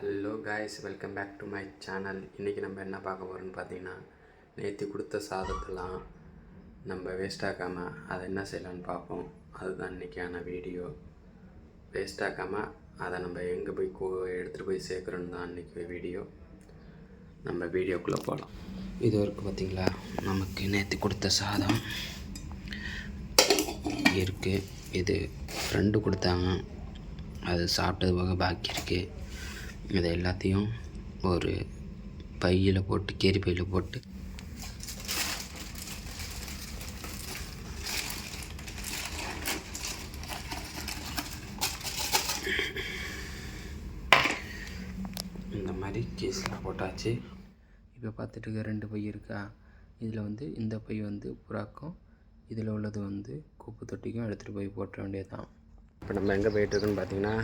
Hello guys welcome back to my channel இன்றைக்கி நம்ம என்ன பார்க்க போகிறோம்னு பார்த்தீங்கன்னா நேற்று கொடுத்த சாதத்தெல்லாம் நம்ம வேஸ்டாக்காமல் அதை என்ன செய்யலான்னு பார்ப்போம். அதுதான் இன்றைக்கான வீடியோ வேஸ்டாக்காமல் அதை நம்ம எங்கே போய் கோ எடுத்துகிட்டு போய் சேர்க்குறோன்னு தான் இன்றைக்கி வீடியோ நம்ம வீடியோக்குள்ளே போகலாம் இது வரைக்கும் பார்த்தீங்களா நமக்கு நேற்று கொடுத்த சாதம் இருக்குது இது ஃப்ரெண்டு கொடுத்தாங்க. அது சாப்பிட்டது போக பாக்கி இருக்குது இதை எல்லாத்தையும் ஒரு பையில் போட்டு கேரி பையில் போட்டு. இந்த மாதிரி கேஸில் போட்டாச்சு. இப்போ பார்த்துட்டு இருக்க ரெண்டு பை இருக்கா? இதில் வந்து இந்த பை வந்து புறாக்கும் இதில் உள்ளது வந்து குப்பை தொட்டிக்கும் எடுத்துகிட்டு போய் போட்ட வேண்டியதுதான். இப்போ நம்ம எங்கே போயிட்டுருக்குன்னு பார்த்தீங்கன்னா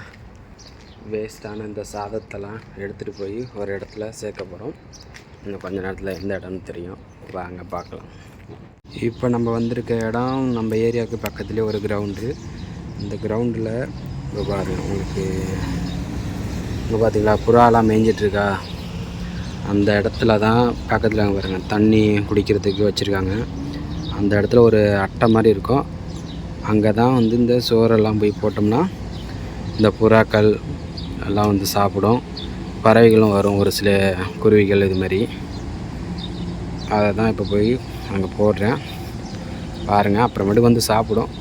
வேஸ்ட்டான இந்த சாதத்தெல்லாம் எடுத்துகிட்டு போய் ஒரு இடத்துல சேர்க்க போகிறோம் இன்னும் கொஞ்ச நேரத்தில் எந்த இடம்னு தெரியும். வாங்க பார்க்கலாம். இப்போ நம்ம வந்திருக்க இடம் நம்ம ஏரியாவுக்கு பக்கத்துலேயே ஒரு கிரவுண்டு இந்த கிரவுண்டில் இப்போ பாருங்க உங்களுக்கு இங்கே பார்த்தீங்களா புறாலாம் மேய்ஞ்சிட்ருக்கா அந்த இடத்துல தான் பக்கத்தில் பாருங்க தண்ணி குடிக்கிறதுக்கு வச்சுருக்காங்க. அந்த இடத்துல ஒரு அட்டை மாதிரி இருக்கும். அங்கே தான் வந்து இந்த சோறெல்லாம் போய் போட்டோம்னா இந்த புறாக்கள் எல்லாம் வந்து சாப்பிடும். பறவைகளும் வரும் ஒரு சில குருவிகள் இது மாதிரி. அதை தான் இப்போ போய் அங்கே போடுறேன். பாருங்கள் அப்புறமேட்டு வந்து சாப்பிடும்.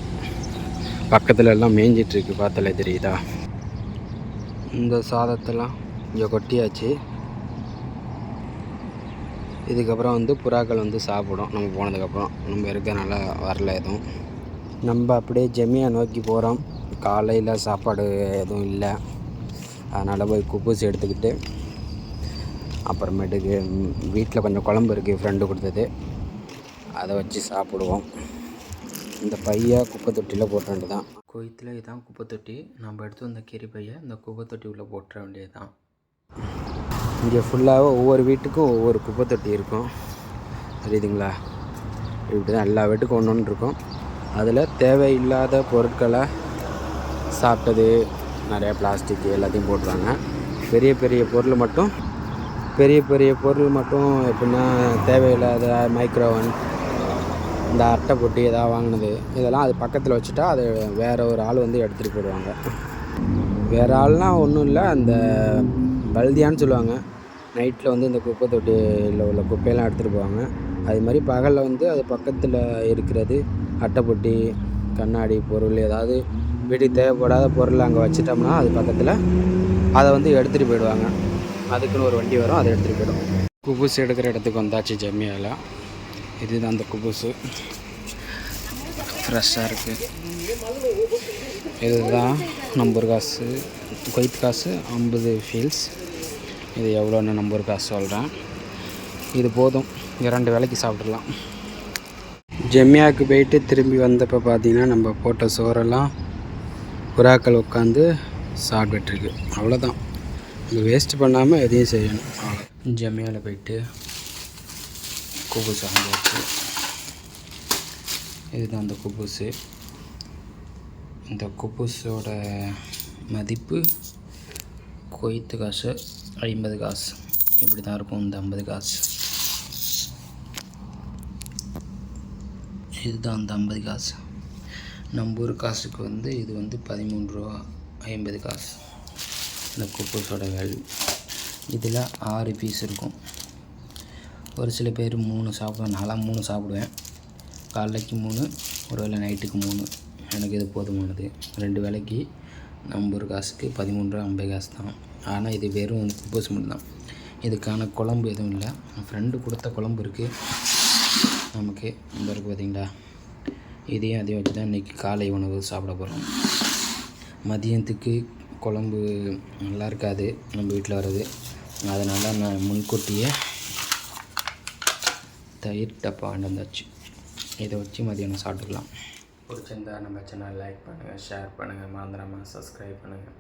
பக்கத்தில் எல்லாம் மேய்ஞ்சிட்ருக்கு பார்த்தாலே தெரியுதா? இந்த சாதத்தெல்லாம் இங்கே கொட்டியாச்சு. இதுக்கப்புறம் வந்து புறாக்கள் வந்து சாப்பிடும். நம்ம போனதுக்கப்புறம். நம்ம இருக்கிறனால வரல எதுவும். நம்ம அப்படியே ஜெமியா நோக்கி போகிறோம் காலையில் சாப்பாடு எதுவும் இல்லை. அதனால் போய் குப்பூசி எடுத்துக்கிட்டு அப்புறமேட்டுக்கு வீட்டில் கொஞ்சம் குழம்பு இருக்குது ஃப்ரெண்டு கொடுத்தது. அதை வச்சு சாப்பிடுவோம். இந்த பையை குப்பை தொட்டியில் போட்ட வேண்டியதான் கோயத்தில் இதுதான் குப்பை தொட்டி. நம்ம எடுத்து வந்த கீரி பையை இந்த குப்பை தொட்டி உள்ளே போட்டுற வேண்டியது தான் இங்கே ஃபுல்லாக ஒவ்வொரு வீட்டுக்கும் ஒவ்வொரு குப்பை தொட்டி இருக்கும். தெரியுதுங்களா இப்படி தான் எல்லா வீட்டுக்கும் ஒன்று ஒன்று இருக்கும். அதில் தேவையில்லாத பொருட்களை சாப்பிட்டது நிறையா பிளாஸ்டிக் எல்லாத்தையும் போட்டுருவாங்க. பெரிய பெரிய பொருள் மட்டும் பெரிய பெரிய பொருள் மட்டும் எப்படின்னா தேவையில்லாத மைக்ரோவன் இந்த அட்டை பொட்டி எதாவது வாங்கினது இதெல்லாம் அது பக்கத்தில் வச்சுட்டா அது வேறு ஒரு ஆள் வந்து எடுத்துகிட்டு போயிடுவாங்க. வேறு ஆள்னால் ஒன்றும் இல்லை அந்த பல்தியான்னு சொல்லுவாங்க. நைட்டில் வந்து இந்த குப்பை தொட்டியில் உள்ள குப்பையெல்லாம் எடுத்துகிட்டு போவாங்க. அது மாதிரி பகலில் வந்து அது பக்கத்தில் இருக்கிறது அட்டைப்பொட்டி கண்ணாடி பொருள் ஏதாவது வீட்டுக்கு தேவைப்படாத பொருள் அங்கே வச்சிட்டோம்னா அது பக்கத்தில் அதை வந்து எடுத்துகிட்டு போயிடுவாங்க. அதுக்குன்னு ஒரு வண்டி வரும் அதை எடுத்துகிட்டு போயிடும். குபுசு எடுக்கிற இடத்துக்கு வந்தாச்சு ஜம்மியால் இதுதான் அந்த குபுசு ஃப்ரெஷ்ஷாக இருக்குது இதுதான் நம்பர் காசு. கொய்த் காசு ஐம்பது ஃபீல்ஸ் இது எவ்வளோன்னு நம்பர் காசு சொல்கிறேன் இது போதும். இரண்டு வேலைக்கு சாப்பிட்றலாம் ஜெம்யாவுக்கு போயிட்டு திரும்பி வந்தப்போ பார்த்தீங்கன்னா நம்ம போட்ட சோறெல்லாம் புறாக்கள் உட்காந்து சாப்பிட்டுருக்கு அவ்வளோதான். நம்ம வேஸ்ட் பண்ணாமல் எதையும் செய்யணும். அவ்வளோ போயிட்டு குபூஸ் வாங்கியாச்சு இதுதான் அந்த குபூஸு இந்த குபூஸோட மதிப்பு கொய்த்து காசு ஐம்பது காசு. இப்படி தான் இருக்கும் இந்த ஐம்பது காசு. இதுதான் அந்த ஐம்பது காசு. நம்ம ஊர் காசுக்கு வந்து இது வந்து பதிமூன்று ரூபா ஐம்பது காசு. இந்த குப்பூஸோட வேல்யூ இதில் ஆறு பீஸ் இருக்கும். ஒரு சில பேர் மூணு சாப்பிடுவேன் நாலாம் மூணு சாப்பிடுவேன். காலைக்கு மூணு ஒரு வேளை நைட்டுக்கு மூணு. எனக்கு இது போதுமானது? ரெண்டு வேலைக்கு நம்ம ஒரு காசுக்கு பதிமூணு ரூபா ஐம்பது காசு தான். ஆனால் இது வெறும் குப்பூஸ் மட்டும்தான் இதுக்கான குழம்பு எதுவும் இல்லை. என் ஃப்ரெண்டு கொடுத்த குழம்பு இருக்குது நமக்கு இந்த இருக்குது பார்த்தீங்களா? இதையும் அதையும் வச்சு தான் இன்றைக்கி காலை உணவு சாப்பிட போகிறோம் மதியத்துக்கு குழம்பு நல்லா இருக்காது. நம்ம வீட்டில் வர்றது. அதனால் நான் முன்கூட்டியே தயிர் டப்பா வந்தாச்சு இதை வச்சு மதியானம் சாப்பிட்டுக்கலாம். பிடிச்சிருந்தா நம்ம சேனல் லைக் பண்ணுங்கள் ஷேர் பண்ணுங்கள் மறந்துடாமல் சப்ஸ்கிரைப் பண்ணுங்கள்